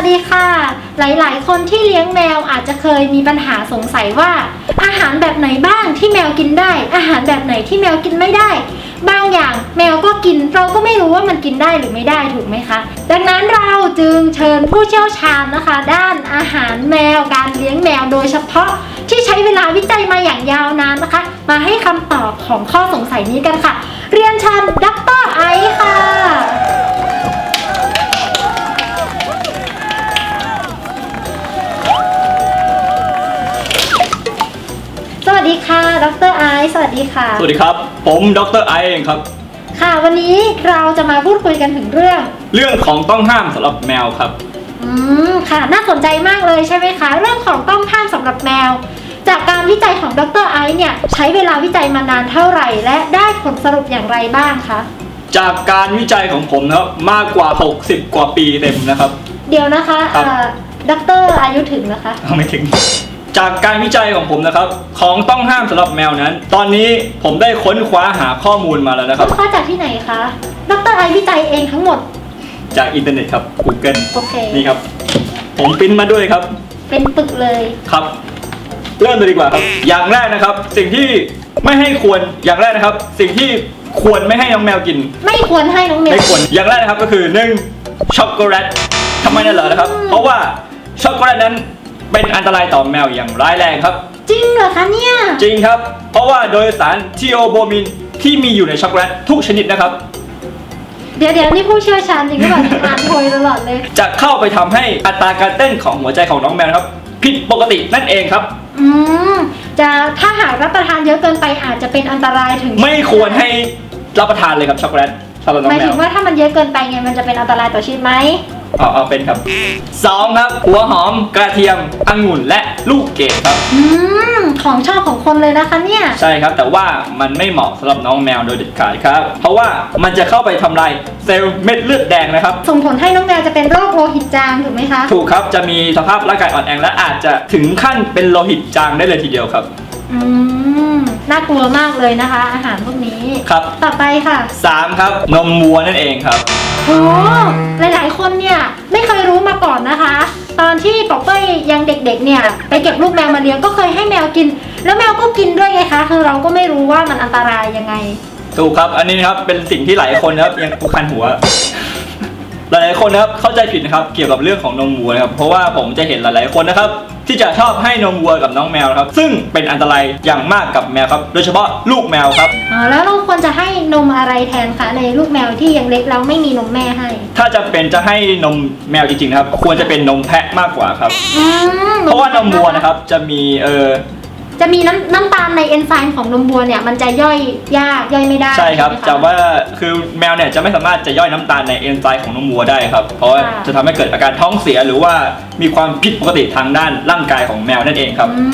วัสดีค่ะ หลาย ๆ คนที่เลี้ยงแมวอาจจะเคยมีปัญหาสงสัยว่า อาหารแบบไหนบ้างที่แมวกินได้ อาหารแบบไหนที่แมวกินไม่ได้ บางอย่างแมวก็กินเราก็ไม่รู้ว่ามันกินได้หรือไม่ได้ถูกไหมคะ ดังนั้นเราจึงเชิญผู้เชี่ยวชาญนะคะ ด้านอาหารแมวการเลี้ยงแมวโดยเฉพาะที่ใช้เวลาวิจัยมาอย่างยาวนานนะคะ มาให้คำตอบของข้อสงสัยนี้กันค่ะ เรียนเชิญดรไอซ์ค่ะ สวัสดีค่ะ สวัสดีครับ ผมดรไอเองครับ ค่ะ วันนี้เราจะมาพูดคุยกันถึงเรื่อง เรื่องของต้องห้ามสำหรับแมวครับ อืมค่ะ น่าสนใจมากเลยใช่ไหมคะ เรื่องของต้องห้ามสำหรับแมว จากการวิจัยของดรไอซ์เนี่ย ใช้เวลาวิจัยมานานเท่าไหร่ และได้ผลสรุปอย่างไรบ้างคะ จากการวิจัยของผมนะครับมากกว่า 60 กว่าปีเต็มนะครับ เดี๋ยวนะคะครับ เอ่อดรอายุถึงนะคะ เอาไม่ถึง จากการวิจัยของผมนะครับ ของต้องห้ามสำหรับแมวนั้น ตอนนี้ผมได้ค้นคว้าหาข้อมูลมาแล้วนะครับข้อจากที่ไหนคะดรไอซ์วิจัยเองทั้งหมด จากอินเทอร์เน็ตครับ Google โอเค นี่ครับ ผมปริ้นมาด้วยครับ เป็นปึกเลย ครับ เริ่มเลยดีกว่าครับ อย่างแรกนะครับ สิ่งที่ไม่ให้ควร อย่างแรกนะครับ สิ่งที่ควรไม่ให้น้องแมวกิน ไม่ควรให้น้องแมว ไม่ควร อย่างแรกนะครับก็คือหนึ่งช็อกโกแลตทำไมนั่นเหรอนะครับ เพราะว่าช็อกโกแลตนั้น เป็นอันตรายต่อแมวอย่างร้ายแรงครับ จริงเหรอคะเนี่ย จริงครับ เพราะว่าโดยสารทีโอโบมินที่มีอยู่ในช็อกโกแลตทุกชนิดนะครับ เดี๋ยวเดี๋ยวนี่ผู้เชี่ยวชาญจริงหรือเปล่าเนี่ยอ่านโพยตลอดเลย จะเข้าไปทำให้อัตราการเต้นของหัวใจของน้องแมวนะครับ ผิดปกตินั่นเองครับ อืมจะถ้าหากรับประทานเยอะเกินไปอาจจะเป็นอันตรายถึงไม่ควรให้รับประทานเลยครับช็อกโกแลตสำหรับน้อหงมายแมถึว งว่าถ้ามันเยอะเกินไปไงมันจะเป็นอันตรายต่อชีวิตไหม เอาเอาเป็นครับสองครับหัวหอมกระเทียมองุ่นและลูกเกดครับ อืมของชอบของคนเลยนะคะเนี่ย ใช่ครับ แต่ว่ามันไม่เหมาะสำหรับน้องแมวโดยเด็ดขาดครับ เพราะว่ามันจะเข้าไปทำลายเซลล์เม็ดเลือดแดงนะครับ ส่งผลให้น้องแมวจะเป็นโรคโลหิตจางถูกไหมคะ ถูกครับจะมีสภาพร่างกายอ่อนแอและอาจจะถึงขั้นเป็นโลหิตจางได้เลยทีเดียวครับ อืม น่ากลัวมากเลยนะคะ อาหารพวกนี้ ครับ ต่อไปค่ะสามครับนมวัวนั่นเองครับ โอ้หลายๆ คนเนี่ยไม่เคยรู้มาก่อนนะคะ ตอนที่ป๊อกเป้ยยังเด็กๆ เนี่ยไปเก็บลูกแมวมาเลี้ยงก็เคยให้แมวกิน แล้วแมวก็กินด้วยไงคะคือเราก็ไม่รู้ว่ามันอันตรายยังไง ถูกครับ อันนี้นะครับเป็นสิ่งที่หลายคนนะครับยังคันหัว หลายๆคนนะครับเข้าใจผิดนะครับเกี่ยวกับเรื่องของนมวัวนะครับเพราะว่าผมจะเห็นหลายๆคนนะครับ ที่จะชอบให้นมวัวกับน้องแมวนะครับซึ่งเป็นอันตรายอย่างมากกับแมวครับโดยเฉพาะลูกแมวครับ อ๋อแล้วเราควรจะให้นมอะไรแทนคะในลูกแมวที่ยังเล็กแล้วไม่มีนมแม่ให้ ถ้าจะเป็นจะให้นมแมวจริงๆนะครับ ควรจะเป็นนมแพะมากกว่าครับ อืมเพราะว่านมวัวนะครับจะมีเออ จะมีน้ำน้ำตาลในเอนไซม์ของนมวัวเนี่ยมันจะย่อยยากย่อยไม่ได้ใช่ครับไหมะ จะว่าคือแมวเนี่ยจะไม่สามารถจะย่อยน้ำตาลในเอนไซม์ของนมวัวได้ครับ เพราะว่าค่ะ จะทำให้เกิดอาการท้องเสียหรือว่ามีความผิดปกติทางด้านร่างกายของแมวนั่นเองครับอื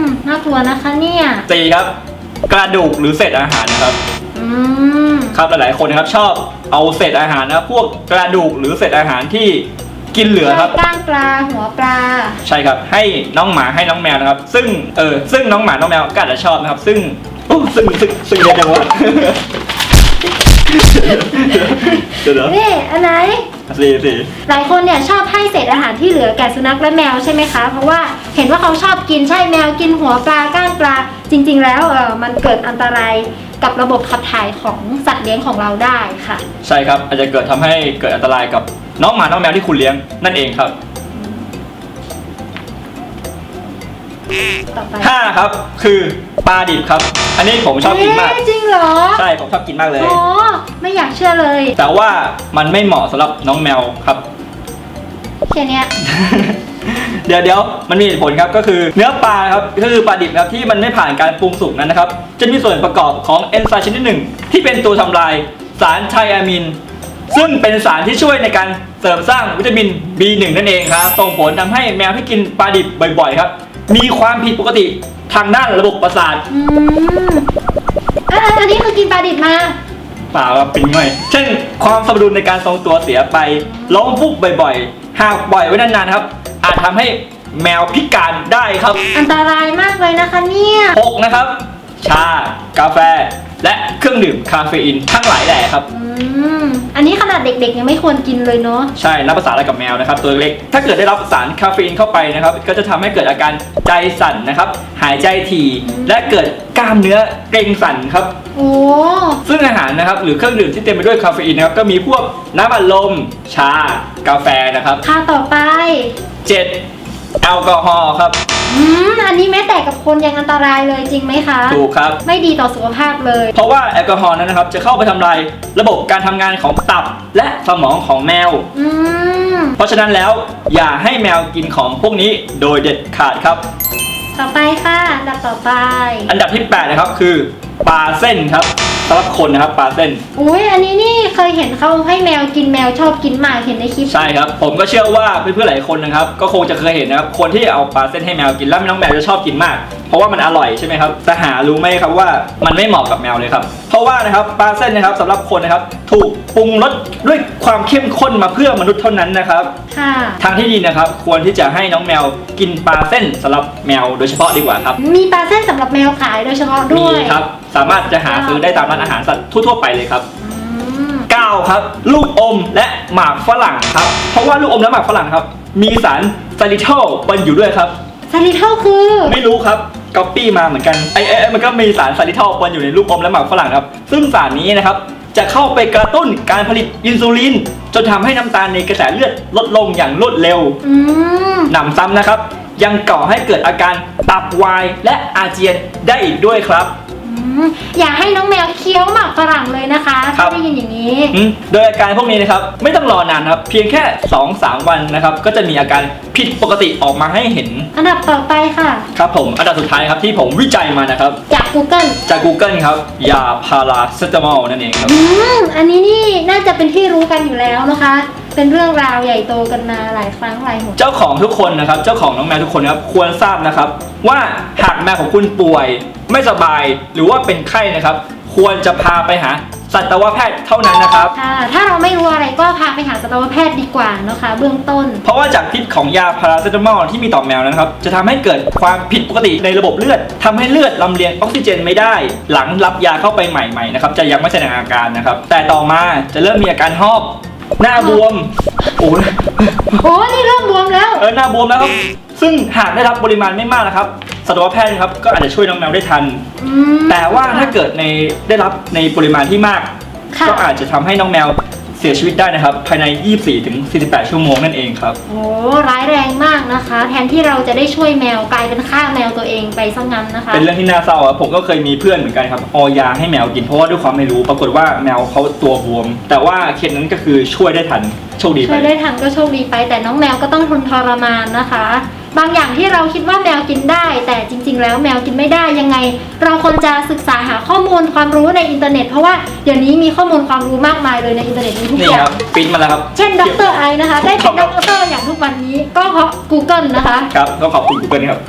มน่ากลัวนะคะเนี่ยสี่ครับ กระดูกหรือเศษอาหารนะครับ อืม ครับหลายๆคนนะครับชอบเอาเศษอาหารนะครับพวกกระดูกหรือเศษอาหารที่ กินเหลือครับ ก้างปลาหัวปลา ใช่ครับให้น้องหมาให้น้องแมวนะครับ ซึ่งเออซึ่งน้องหมาน้องแมวก็อาจจะชอบนะครับ ซึ่งโอ้ซึ่งซึ่งซึ่งเรียกยังวะเดี๋ยวเดี๋ยวนี่อันไหน สี่สี่หลายคนเนี่ยชอบให้เศษอาหารที่เหลือแก่สุนัขและแมวใช่ไหมคะ เพราะว่าเห็นว่าเขาชอบกินใช่แมวกินหัวปลาก้างปลา จริง ๆ แล้วเออมันเกิดอันตรายกับระบบขับถ่ายของสัตว์เลี้ยงของเราได้ค่ะ ใช่ครับอาจจะเกิดทำให้เกิดอันตรายกับ น้องหมาน้องแมวที่คุณเลี้ยงนั่นเองครับต่อไปห้าครับ คือปลาดิบครับ อันนี้ผมชอบกินมาก เอ๊ะจริงเหรอใช่ผมชอบกินมากเลยอ๋อไม่อยากเชื่อเลยแต่ว่ามันไม่เหมาะสำหรับน้องแมวครับ แค่เนี้ย เดี๋ยวเดี๋ยวมันมีเหตุผลครับก็คือเนื้อปลาครับก็คือปลาดิบนะครับที่มันไม่ผ่านการปรุงสุกนั้นนะครับ จะมีส่วนประกอบของเอนไซม์ชนิดหนึ่ง ที่เป็นตัวทำลายสารไทอะมิน ซึ่งเป็นสารที่ช่วยในการเสริมสร้างวิตามิน B1 นั่นเองครับส่งผลทำให้แมวที่กินปลาดิบบ่อย ๆ ครับ มีความผิดปกติทางด้านระบบประสาทอืมอะอันนี้คือกินปลาดิบมา เปล่าครับเป็นง่อย เช่น ความสมดุลในการทรงตัวเสียไปล้มฟุบบ่อยๆ หากปล่อยไว้นานๆครับ อาจทำให้แมวพิการได้ครับ อันตรายมากเลยนะคะเนี่ยหกนะครับ ชา กาแฟ และเครื่องดื่มคาเฟอีนทั้งหลายแหล่ครับ อืม อันนี้ขนาดเด็กๆ ยังไม่ควรกินเลยเนาะ ใช่รับประสานอะไรกับแมวนะครับ ตัวเล็ก ถ้าเกิดได้รับสารคาเฟอีนเข้าไปนะครับ ก็จะทำให้เกิดอาการใจสั่นนะครับ หายใจถี่ และเกิดกล้ามเนื้อเกร็งสั่นครับ โอ้ ซึ่งอาหารนะครับหรือเครื่องดื่มที่เต็มไปด้วยคาเฟอีนนะครับก็มีพวกน้ำอัดลม ชา กาแฟนะครับ ค่าต่อไป 7. แอลกอฮอล์ครับ อืมอันนี้แม้แต่กับคนยังอันตรายเลยจริงไหมคะ ถูกครับ ไม่ดีต่อสุขภาพเลย เพราะว่าแอลกอฮอล์นั้นนะครับจะเข้าไปทำลายระบบการทำงานของตับและสมองของแมว อืม เพราะฉะนั้นแล้วอย่าให้แมวกินของพวกนี้โดยเด็ดขาดครับ ต่อไปค่ะอันดับต่อไป อันดับที่ 8 นะครับคือปลาเส้นครับ สำหรับคนนะครับปลาเส้น อุ้ยอันนี้นี่เคยเห็นเขาให้แมวกินแมวชอบกินมากเห็นในคลิป ใช่ครับ ผมก็เชื่อว่าเพื่อนๆหลายคนนะครับ ก็คงจะเคยเห็นนะครับ คนที่เอาปลาเส้นให้แมวกินแล้วน้องแมวจะชอบกินมากเพราะว่ามันอร่อยใช่ไหมครับแต่หารู้ไหมครับว่ามันไม่เหมาะกับแมวเลยครับ เพราะว่านะครับปลาเส้นนะครับสำหรับคนนะครับ ถูกปรุงรสด้วยความเข้มข้นมาเพื่อมนุษย์เท่านั้นนะครับ ค่ะ ทางที่ดีนะครับควรที่จะให้น้องแมวกินปลาเส้นสำหรับแมวโดยเฉพาะดีกว่าครับ มีปลาเส้นสำหรับแมวขายโดยเฉพาะด้มีวยครับสามารถจะหาซื้อได้ตามร้านอาหารสัตว์ทั่วๆไปเลยครับ อืม 9ครับลูกอมและหมากฝรั่งครับเพราะว่าลูกอมและหมากฝรั่งครับ มีสารซาลิทอลปนอยู่ด้วยครับ ซาลิเท่าคือ ไม่รู้ครับ ก๊อปปี้มาเหมือนกันไอ้ไอ้ไอ้มันก็มีสารซาลิทอลปนอยู่ในลูกอมและหมากฝรั่งครับ ซึ่งสารนี้นะครับจะเข้าไปกระตุ้นการผลิตอินซูลินจนทำให้น้ำตาลในกระแสเลือดลดลงอย่างรวดเร็วอืมหนำซ้ำนะครับ ยังก่อให้เกิดอาการตับวายและอาเจียนได้อีกด้วยครับ อืมอยากให้น้องแมวเคี้ยวหมากฝรั่งเลยนะคะครัถ้าบ ได้ยินอย่างนี้ อืมโดยอาการพวกนี้นะครับไม่ต้องรอนานนะครับ เพียงแค่ 2-3 วันนะครับ ก็จะมีอาการผิดปกติออกมาให้เห็นอันดับต่อไปค่ะ ครับผมอันดับสุดท้ายครับที่ผมวิจัยมานะครับ จาก Google จาก Google ครับยาพาราเซตามอลนั่นเองครับ อืมอันนี้นี่น่าจะเป็นที่รู้กันอยู่แล้วนะคะ เป็นเรื่องราวใหญ่โตกันมาหลายครั้งหลายหน เจ้าของทุกคนนะครับ เจ้าของน้องแมวทุกคนนะครับควรทราบนะครับ ว่าหากแมวของคุณป่วย ไม่สบายหรือว่าเป็นไข้นะครับ ควรจะพาไปหาสัตวแพทย์เท่านั้นนะครับ ค่ะถ้าเราไม่รู้อะไรก็พาไปหาสัตวแพทย์ดีกว่านะคะ เบื้องต้น เพราะว่าจากพิษของยาพาราเซตามอลที่มีต่อแมวนะครับ จะทำให้เกิดความผิดปกติในระบบเลือดทำให้เลือดลำเลียงออกซิเจนไม่ได้ หลังรับยาเข้าไปใหม่ๆนะครับจะยังไม่แสดงอาการนะครับ แต่ต่อมาจะเริ่มมีอาการหอบ หน้าบวมโอ้ยโอ้นี่เริ่มบวมแล้ว เออหน้าบวมแล้วครับซึ่งหากได้รับปริมาณไม่มากนะครับสัตวแพทย์นะครับก็อาจจะช่วยน้องแมวได้ทันอืมแต่ว่าถ้าเกิดในได้รับในปริมาณที่มากค่ะก็อาจจะทำให้น้องแมวเสียชีวิตได้นะครับ ภายใน 24ถึง48 ชั่วโมงนั่นเองครับ โอ้ร้ายแรงมากนะคะ แทนที่เราจะได้ช่วยแมวกลายเป็นฆ่าแมวตัวเองไปซะงั้นนะคะ เป็นเรื่องที่น่าเศร้าอะผมก็เคยมีเพื่อนเหมือนกันครับเอายาให้แมวกินเพราะว่าด้วยความไม่รู้ ปรากฏว่าแมวเขาตัวบวม แต่ว่าเคสนั้นก็คือช่วยได้ทันโชคดีไป ช่วยได้ทันก็โชคดีไป แต่น้องแมวก็ต้องทนทรมานนะคะ บางอย่างที่เราคิดว่าแมวกินได้ แต่จริง ๆ แล้วแมวกินไม่ได้ยังไง เราควรจะศึกษาหาข้อมูลความรู้ในอินเทอร์เน็ต เพราะว่าเดี๋ยวนี้มีข้อมูลความรู้มากมายเลยในอินเทอร์เน็ตมีทุกนี่อย่าคง รับปริ้นมาแล้วครับ เช่นดรไอนะคะ ได้เป็นดรอย่างทุกวันนี้ก็เพราะ Google นะคะครับก็ขอบคุณกูเกิลครับ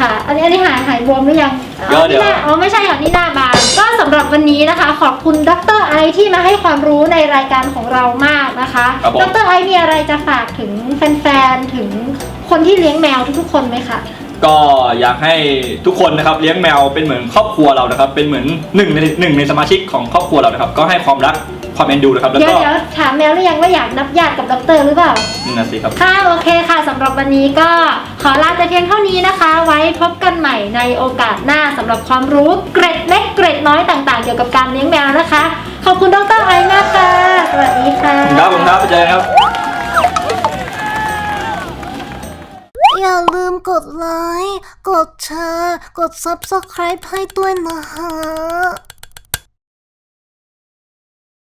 ค่ะ อันนี้อันนี้หายหายบวมหรือยังเดี๋ยวอ๋อเดี๋ยว นี่หน้าอ๋อไม่ใช่ค่ะนี่หน้าบานก็สำหรับวันนี้นะคะ ขอบคุณดรไอที่มาให้ความรู้ในรายการของเรามากนะคะครับผม ดรไอมีอะไรจะฝากถึงแฟนๆถึง คนที่เลี้ยงแมวทุกๆคนไหมคะ ก็อยากให้ทุกคนนะครับเลี้ยงแมวเป็นเหมือนครอบครัวเรานะครับ เป็นเหมือนหนึ่งในหนึ่งในสมาชิกของครอบครัวเรานะครับ ก็ให้ความรักความเอ็นดูนะครับแล้วเดี๋ยวก็เดี๋ยวถามแมวหรือยังว่าอยากนับญาติกับดรหรือเปล่า นั่นนะสิครับ ค่ะโอเคค่ะสำหรับวันนี้ก็ขอลาแต่เพียงเท่านี้นะคะ ไว้พบกันใหม่ในโอกาสหน้าสำหรับความรู้เกร็ดเล็กเกร็ดน้อยต่างๆ เกี่ยวกับการเลี้ยงแมวนะคะ ขอบคุณดรไอซ์มากค่ะ สวัสดีค่ะ ครับผมครับไปเจอกันครับ อย่าลืมกดไลค์ กดแชร์ กด Subscribe ให้ด้วยนะฮะ